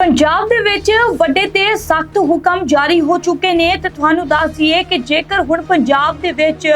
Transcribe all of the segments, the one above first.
ਪੰਜਾਬ ਦੇ ਵਿੱਚ ਵੱਡੇ ਤੇ ਸਖਤ ਹੁਕਮ ਜਾਰੀ ਹੋ ਚੁੱਕੇ ਨੇ ਤੇ ਤੁਹਾਨੂੰ ਦੱਸ ਦਈਏ ਕਿ ਜੇਕਰ ਹੁਣ ਪੰਜਾਬ ਦੇ ਵਿੱਚ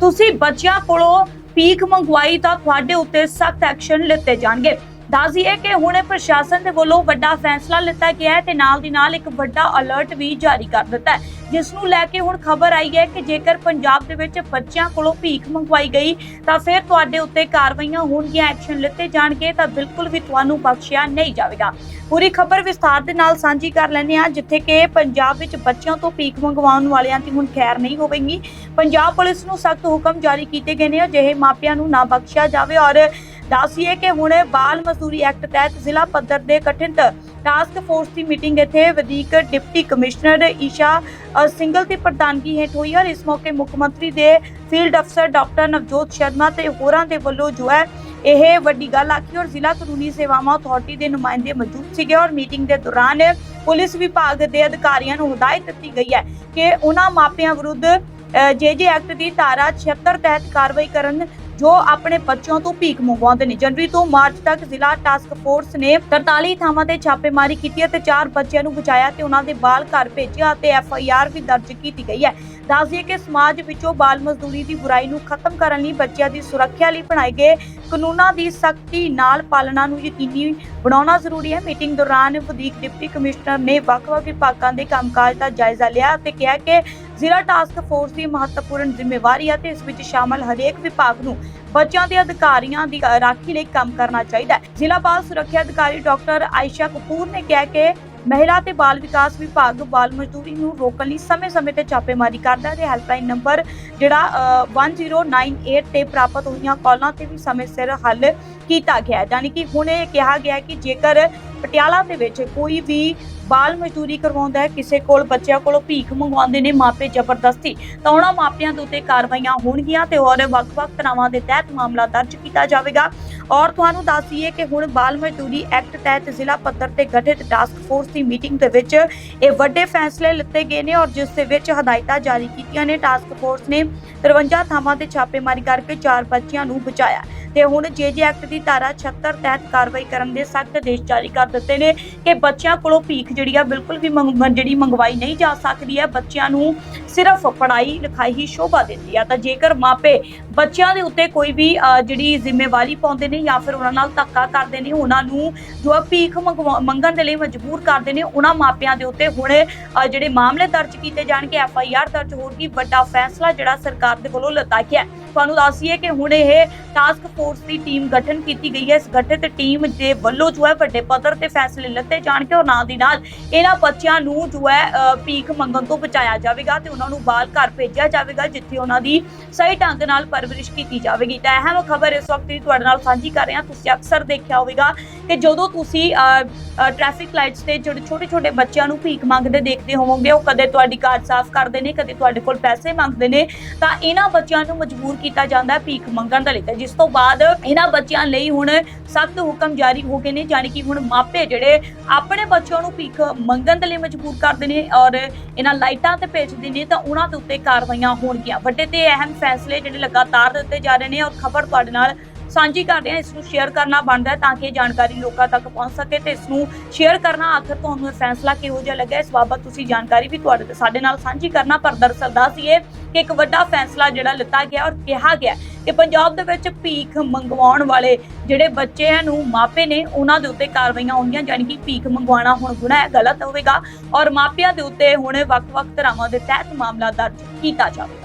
ਤੁਸੀਂ ਬੱਚਿਆਂ ਕੋਲੋਂ ਭੀਖ ਮੰਗਵਾਈ ਤਾਂ ਤੁਹਾਡੇ ਉੱਤੇ ਸਖਤ ਐਕਸ਼ਨ ਲਿੱਤੇ ਜਾਣਗੇ। ਦੱਸ ਦਈਏ ਕਿ ਹੁਣ ਪ੍ਰਸ਼ਾਸਨ ਦੇ ਵੱਲੋਂ ਵੱਡਾ ਫੈਸਲਾ ਲਿੱਤਾ ਗਿਆ ਹੈ ਤੇ ਨਾਲ ਦੀ ਨਾਲ ਇੱਕ ਵੱਡਾ ਅਲਰਟ ਵੀ ਜਾਰੀ ਕਰ ਦਿੱਤਾ ਹੈ। ਜਿਸ ਨੂੰ ਲੈ ਕੇ ਹੁਣ ਖਬਰ ਆਈ ਹੈ ਕਿ ਜੇਕਰ ਪੰਜਾਬ ਦੇ ਵਿੱਚ ਬੱਚਿਆਂ ਕੋਲੋਂ ਭੀਖ ਮੰਗਵਾਈ ਗਈ, ਤਾਂ ਫਿਰ ਤੁਹਾਡੇ ਉੱਤੇ ਕਾਰਵਾਈਆਂ ਹੋਣਗੀਆਂ, ਐਕਸ਼ਨ ਲਿੱਤੇ ਜਾਣਗੇ, ਤਾਂ ਬਿਲਕੁਲ ਵੀ ਤੁਹਾਨੂੰ ਬਖਸ਼ਿਆ ਨਹੀਂ ਜਾਵੇਗਾ। ਪੂਰੀ ਖਬਰ ਵਿਸਥਾਰ ਦੇ ਨਾਲ ਸਾਂਝੀ ਕਰ ਲੈਂਦੇ ਹਾਂ, ਜਿੱਥੇ ਕਿ ਪੰਜਾਬ ਵਿੱਚ ਬੱਚਿਆਂ ਤੋਂ ਭੀਖ ਮੰਗਵਾਉਣ ਵਾਲਿਆਂ ਦੀ ਹੁਣ ਖੈਰ ਨਹੀਂ ਹੋਵੇਗੀ। ਪੰਜਾਬ ਪੁਲਿਸ ਨੂੰ ਸਖਤ ਹੁਕਮ ਜਾਰੀ ਕੀਤੇ ਗਏ ਨੇ, ਅਜਿਹੇ ਮਾਪਿਆਂ ਨੂੰ ਨਾ ਬਖਸ਼ਿਆ ਜਾਵੇ ਔਰ ਦੱਸੀਏ ਕਿ ਹੁਣ ਬਾਲ ਮਜ਼ਦੂਰੀ ਐਕਟ ਤਹਿਤ ਜ਼ਿਲ੍ਹਾ ਪੱਧਰ ਦੇ ਗਠਿਤ ਟਾਸਕ ਫੋਰਸ ਦੀ ਮੀਟਿੰਗ ਇੱਥੇ ਵਧੀਕ ਡਿਪਟੀ ਕਮਿਸ਼ਨਰ ਈਸ਼ਾ ਸਿੰਗਲ ਦੀ ਪ੍ਰਧਾਨਗੀ ਹੇਠ ਹੋਈ ਔਰ ਇਸ ਮੌਕੇ ਮੁੱਖ ਮੰਤਰੀ ਦੇ ਫੀਲਡ ਅਫਸਰ ਡਾਕਟਰ ਨਵਜੋਤ ਸ਼ਰਮਾ ਤੇ ਹੋਰਾਂ ਦੇ ਵੱਲੋਂ ਜੋ ਹੈ ਇਹ ਵੱਡੀ ਗੱਲ ਆਖੀ ਔਰ ਜ਼ਿਲ੍ਹਾ ਕਾਨੂੰਨੀ ਸੇਵਾਵਾਂ ਅਥਾਰਟੀ ਦੇ ਨੁਮਾਇੰਦੇ ਮੌਜੂਦ ਸੀਗੇ ਔਰ ਮੀਟਿੰਗ ਦੇ ਦੌਰਾਨ ਪੁਲਿਸ ਵਿਭਾਗ ਦੇ ਅਧਿਕਾਰੀਆਂ ਨੂੰ ਹਦਾਇਤ ਦਿੱਤੀ ਗਈ ਹੈ ਕਿ ਉਹਨਾਂ ਮਾਪਿਆਂ ਵਿਰੁੱਧ ਜੇਜੇ ਐਕਟ ਦੀ ਧਾਰਾ 76 ਤਹਿਤ ਕਾਰਵਾਈ ਕਰਨ ਜੋ ਆਪਣੇ ਬੱਚਿਆਂ ਤੋਂ ਭੀਖ ਮੰਗਵਾਉਂਦੇ ਨੇ। ਜਨਵਰੀ ਤੋਂ ਮਾਰਚ ਤੱਕ ਜ਼ਿਲ੍ਹਾ ਟਾਸਕ ਫੋਰਸ ਨੇ 43 ਥਾਵਾਂ ਤੇ ਛਾਪੇਮਾਰੀ ਕੀਤੀ ਅਤੇ ਚਾਰ ਬੱਚਿਆਂ ਨੂੰ ਬਚਾਇਆ ਤੇ ਉਹਨਾਂ ਦੇ ਬਾਲ ਘਰ ਭੇਜਿਆ ਤੇ ਐਫ ਆਈ ਆਰ ਵੀ ਦਰਜ ਕੀਤੀ ਗਈ ਹੈ। ਦੱਸ ਦਈਏ ਕਿ ਸਮਾਜ ਵਿੱਚੋਂ ਬਾਲ ਮਜ਼ਦੂਰੀ ਦੀ ਬੁਰਾਈ ਨੂੰ ਖਤਮ ਕਰਨ ਲਈ ਬੱਚਿਆਂ ਦੀ ਸੁਰੱਖਿਆ ਲਈ ਬਣਾਏ ਗਏ ਕਾਨੂੰਨਾਂ ਦੀ ਸਖਤੀ ਨਾਲ ਪਾਲਣਾ ਨੂੰ ਯਕੀਨੀ ਬਣਾਉਣਾ ਜ਼ਰੂਰੀ ਹੈ। ਮੀਟਿੰਗ ਦੌਰਾਨ ਵਧੀਕ ਡਿਪਟੀ ਕਮਿਸ਼ਨਰ ਨੇ ਵੱਖ-ਵੱਖ ਵਿਭਾਗਾਂ ਦੇ ਕੰਮਕਾਜ ਦਾ ਜਾਇਜ਼ਾ ਲਿਆ ਅਤੇ ਕਿਹਾ ਕਿ ਜ਼ਿਲ੍ਹਾ ਟਾਸਕ ਫੋਰਸ ਦੀ ਮਹੱਤਵਪੂਰਨ ਜ਼ਿੰਮੇਵਾਰੀ ਹੈ ਤੇ ਇਸ ਵਿੱਚ ਸ਼ਾਮਲ ਹਰੇਕ ਵਿਭਾਗ ਨੂੰ ਬੱਚਿਆਂ ਦੇ ਅਧਿਕਾਰੀਆਂ ਦੀ ਰਾਖੀ ਲਈ ਕੰਮ ਕਰਨਾ ਚਾਹੀਦਾ ਹੈ। ਜ਼ਿਲ੍ਹਾ ਬਾਲ ਸੁਰੱਖਿਆ ਅਧਿਕਾਰੀ ਡਾਕਟਰ ਆਇਸ਼ਾ ਕਪੂਰ ਨੇ ਕਿਹਾ ਕਿ ਮਹਿਲਾ ਤੇ ਬਾਲ ਵਿਕਾਸ ਵਿਭਾਗ ਬਾਲ ਮਜ਼ਦੂਰੀ ਨੂੰ ਰੋਕਣ ਲਈ ਸਮੇਂ-ਸਮੇਂ ਤੇ ਛਾਪੇਮਾਰੀ ਕਰਦਾ ਹੈ ਤੇ ਹੈਲਪਲਾਈਨ ਨੰਬਰ ਜਿਹੜਾ ਅ, 1098 ਤੇ ਪ੍ਰਾਪਤ ਹੋਈਆਂ ਕਾਲਾਂ ਤੇ ਵੀ ਸਮੇਂ ਸਿਰ ਹੱਲ ਕੀਤਾ ਗਿਆ ਹੈ। ਯਾਨੀ ਕਿ ਹੁਣ ਇਹ ਕਿਹਾ ਗਿਆ ਕਿ ਜੇਕਰ ਪਟਿਆਲਾ ਦੇ ਵਿੱਚ ਕੋਈ ਵੀ ਬਾਲ ਮਜ਼ਦੂਰੀ ਕਰਵਾਉਂਦਾ ਹੈ ਕਿਸੇ ਕੋਲ ਬੱਚਿਆਂ ਕੋਲੋਂ ਭੀਖ ਮੰਗਵਾਉਂਦੇ ਨੇ ਮਾਪੇ ਜ਼ਬਰਦਸਤੀ ਤਾਂ ਉਹਨਾਂ ਮਾਪਿਆਂ ਦੇ ਉੱਤੇ ਕਾਰਵਾਈਆਂ ਹੋਣਗੀਆਂ ਤੇ ਹੋਰ ਵੱਖ-ਵੱਖ ਤਰ੍ਹਾਂ ਦੇ ਤਹਿਤ ਮਾਮਲਾ ਦਰਜ ਕੀਤਾ ਜਾਵੇਗਾ। ਔਰ ਤੁਹਾਨੂੰ ਦੱਸ ਦਈਏ ਕਿ ਹੁਣ ਬਾਲ ਮਜ਼ਦੂਰੀ ਐਕਟ ਤਹਿਤ ਜ਼ਿਲ੍ਹਾ ਪੱਧਰ ਤੇ ਗਠਿਤ ਟਾਸਕ ਫੋਰਸ ਦੀ ਮੀਟਿੰਗ ਦੇ ਵਿੱਚ ਇਹ ਵੱਡੇ ਫੈਸਲੇ ਲਿੱਤੇ ਗਏ ਨੇ ਔਰ ਜਿਸ ਦੇ ਵਿੱਚ ਹਦਾਇਤਾਂ ਜਾਰੀ ਕੀਤੀਆਂ ਨੇ ਟਾਸਕ ਫੋਰਸ ਨੇ 53 ਥਾਵਾਂ ਤੇ ਛਾਪੇਮਾਰੀ ਕਰਕੇ ਚਾਰ ਬੱਚਿਆਂ ਨੂੰ ਬਚਾਇਆ ਤੇ ਹੁਣ ਜੇਜੇ ਐਕਟ ਦੀ ਧਾਰਾ 76 ਤਹਿਤ ਕਾਰਵਾਈ ਕਰਨ ਦੇ ਸਖਤ ਆਦੇਸ਼ ਜਾਰੀ ਕਰ ਦਿੱਤੇ ਨੇ ਕਿ ਬੱਚਿਆਂ ਕੋਲੋਂ ਭੀਖ ਜਿਹੜੀ ਆ ਬਿਲਕੁਲ ਵੀ ਮੰਗ- ਜਿਹੜੀ ਮੰਗਵਾਈ ਨਹੀਂ ਜਾ ਸਕਦੀ ਹੈ। ਬੱਚਿਆਂ ਨੂੰ ਸਿਰਫ ਪੜ੍ਹਾਈ ਲਿਖਾਈ ਹੀ ਸ਼ੋਭਾ ਦਿੰਦੀ ਆ। ਤਾਂ ਜੇਕਰ ਮਾਪੇ ਬੱਚਿਆਂ ਦੇ ਉੱਤੇ ਕੋਈ ਵੀ ਜਿਹੜੀ ਜ਼ਿੰਮੇਵਾਰੀ ਪਾਉਂਦੇ ਨੇ ਜਾਂ ਫਿਰ ਉਹਨਾਂ ਨਾਲ ਧੱਕਾ ਕਰਦੇ ਨੇ, ਉਹਨਾਂ ਨੂੰ ਜੋ ਭੀਖ ਮੰਗਵਾ- ਮੰਗਣ ਦੇ ਲਈ ਮਜਬੂਰ ਕਰਦੇ ਨੇ, ਉਹਨਾਂ ਮਾਪਿਆਂ ਦੇ ਉੱਤੇ ਹੁਣ ਜਿਹੜੇ ਮਾਮਲੇ ਦਰਜ ਕੀਤੇ ਜਾਣਗੇ, ਐਫ ਆਈ ਆਰ ਦਰਜ ਹੋਊਗੀ, ਵੱਡਾ ਫੈਸਲਾ ਜਿਹੜਾ ਸਰਕਾਰ ਦੇ ਵੱਲੋਂ ਲਿੱਤਾ ਗਿਆ ਤੁਹਾਨੂੰ ਦੱਸੀਏ ਕਿ ਹੁਣ ਇਹ ਟਾਸਕ ਫੋਰਸ ਦੀ ਟੀਮ ਗਠਨ ਕੀਤੀ ਗਈ ਹੈ। ਇਸ ਗਠਿਤ ਟੀਮ ਦੇ ਵੱਲੋਂ ਜੋ ਹੈ ਵੱਡੇ ਪੱਧਰ ਤੇ ਫੈਸਲੇ ਲਿੱਤੇ ਜਾਣਗੇ ਔਰ ਨਾਲ ਦੀ ਨਾਲ ਇਹਨਾਂ ਬੱਚਿਆਂ ਨੂੰ ਜੋ ਹੈ ਭੀਖ ਮੰਗਣ ਤੋਂ ਬਚਾਇਆ ਜਾਵੇਗਾ ਤੇ ਉਹਨਾਂ ਨੂੰ ਬਾਲ ਘਰ ਭੇਜਿਆ ਜਾਵੇਗਾ, ਜਿੱਥੇ ਉਹਨਾਂ ਦੀ ਸਹੀ ਢੰਗ ਨਾਲ ਪਰਵਰਿਸ਼ ਕੀਤੀ ਜਾਵੇਗੀ। ਤਾਂ ਅਹਿਮ ਖਬਰ ਇਸ ਵਕਤ ਦੀ ਤੁਹਾਡੇ ਨਾਲ ਸਾਂਝੀ ਕਰ ਰਹੇ ਹਾਂ। ਤੁਸੀਂ ਅਕਸਰ ਦੇਖਿਆ ਹੋਵੇਗਾ ਕਿ ਜਦੋਂ ਤੁਸੀਂ ਟ੍ਰੈਫਿਕ ਲਾਈਟਸ ਤੇ ਜਿਹੜੇ ਛੋਟੇ ਛੋਟੇ ਬੱਚਿਆਂ ਨੂੰ ਭੀਖ ਮੰਗਦੇ ਦੇਖਦੇ ਹੋਵੋਗੇ, ਉਹ ਕਦੇ ਤੁਹਾਡੀ ਕਾਰ ਸਾਫ਼ ਕਰਦੇ ਨੇ, ਕਦੇ ਤੁਹਾਡੇ ਕੋਲ ਪੈਸੇ ਮੰਗਦੇ ਨੇ, ਤਾਂ ਇਹਨਾਂ ਬੱਚਿਆਂ ਨੂੰ ਮਜਬੂਰ ਕੀਤਾ ਜਾਂਦਾ ਹੈ ਭੀਖ ਮੰਗਣ ਦੇ ਲਈ ਜਿਸ ਤੋਂ ਬਾਅਦ ਇਹਨਾਂ ਬੱਚਿਆਂ ਲਈ ਹੁਣ ਸਖਤ ਹੁਕਮ ਜਾਰੀ ਹੋ ਗਏ ਨੇ ਯਾਨੀ ਕਿ ਹੁਣ ਮਾਪੇ ਜਿਹੜੇ ਆਪਣੇ ਬੱਚਿਆਂ ਨੂੰ ਭੀਖ ਮੰਗਣ ਦੇ ਲਈ ਮਜਬੂਰ ਕਰਦੇ ਨੇ ਔਰ ਇਹਨਾਂ ਲਾਈਟਾਂ ਤੇ ਭੇਜਦੇ ਨੇ, ਤਾਂ ਉਹਨਾਂ ਦੇ ਉੱਤੇ ਕਾਰਵਾਈਆਂ ਹੋਣਗੀਆਂ। ਵੱਡੇ ਤੇ ਅਹਿਮ ਫੈਸਲੇ ਜਿਹੜੇ ਲਗਾਤਾਰ ਦਿੱਤੇ ਜਾ ਰਹੇ ਨੇ ਔਰ ਖਬਰ ਤੁਹਾਡੇ ਨਾਲ ਸਾਂਝੀ ਕਰਦੇ ਹਾਂ, ਇਸ ਨੂੰ ਸ਼ੇਅਰ ਕਰਨਾ ਬਣਦਾ ਤਾਂ ਕਿ ਇਹ ਜਾਣਕਾਰੀ ਲੋਕਾਂ ਤੱਕ ਪਹੁੰਚ ਸਕੇ ਤੇ ਇਸ ਨੂੰ ਸ਼ੇਅਰ ਕਰਨਾ ਆਖਰ ਤੁਹਾਨੂੰ ਇਹ ਫੈਸਲਾ ਕਿਹੋ ਜਿਹਾ ਲੱਗਿਆ, ਇਸ ਬਾਬਤ ਤੁਸੀਂ ਜਾਣਕਾਰੀ ਵੀ ਤੁਹਾਡੇ ਸਾਡੇ ਨਾਲ ਸਾਂਝੀ ਕਰਨਾ, ਪਰ ਦਰਅਸਲ ਦੱਸੀਏ ਕਿ ਇੱਕ ਵੱਡਾ ਫੈਸਲਾ ਜਿਹੜਾ ਲਿੱਤਾ ਗਿਆ ਔਰ ਕਿਹਾ ਗਿਆ ਕਿ ਪੰਜਾਬ ਦੇ ਵਿੱਚ ਭੀਖ ਮੰਗਵਾਉਣ ਵਾਲੇ ਜਿਹੜੇ ਬੱਚਿਆਂ ਨੂੰ ਮਾਪੇ ਨੇ, ਉਹਨਾਂ ਦੇ ਉੱਤੇ ਕਾਰਵਾਈਆਂ ਹੋਣਗੀਆਂ ਯਾਨੀ ਕਿ ਭੀਖ ਮੰਗਵਾਉਣਾ ਹੁਣ ਗੁਨਾਹ ਹੈ, ਗਲਤ ਹੋਵੇਗਾ ਔਰ ਮਾਪਿਆਂ ਦੇ ਉੱਤੇ ਹੁਣ ਵੱਖ-ਵੱਖ ਤਰ੍ਹਾਂ ਦੇ ਤਹਿਤ ਮਾਮਲਾ ਦਰਜ ਕੀਤਾ ਜਾਵੇ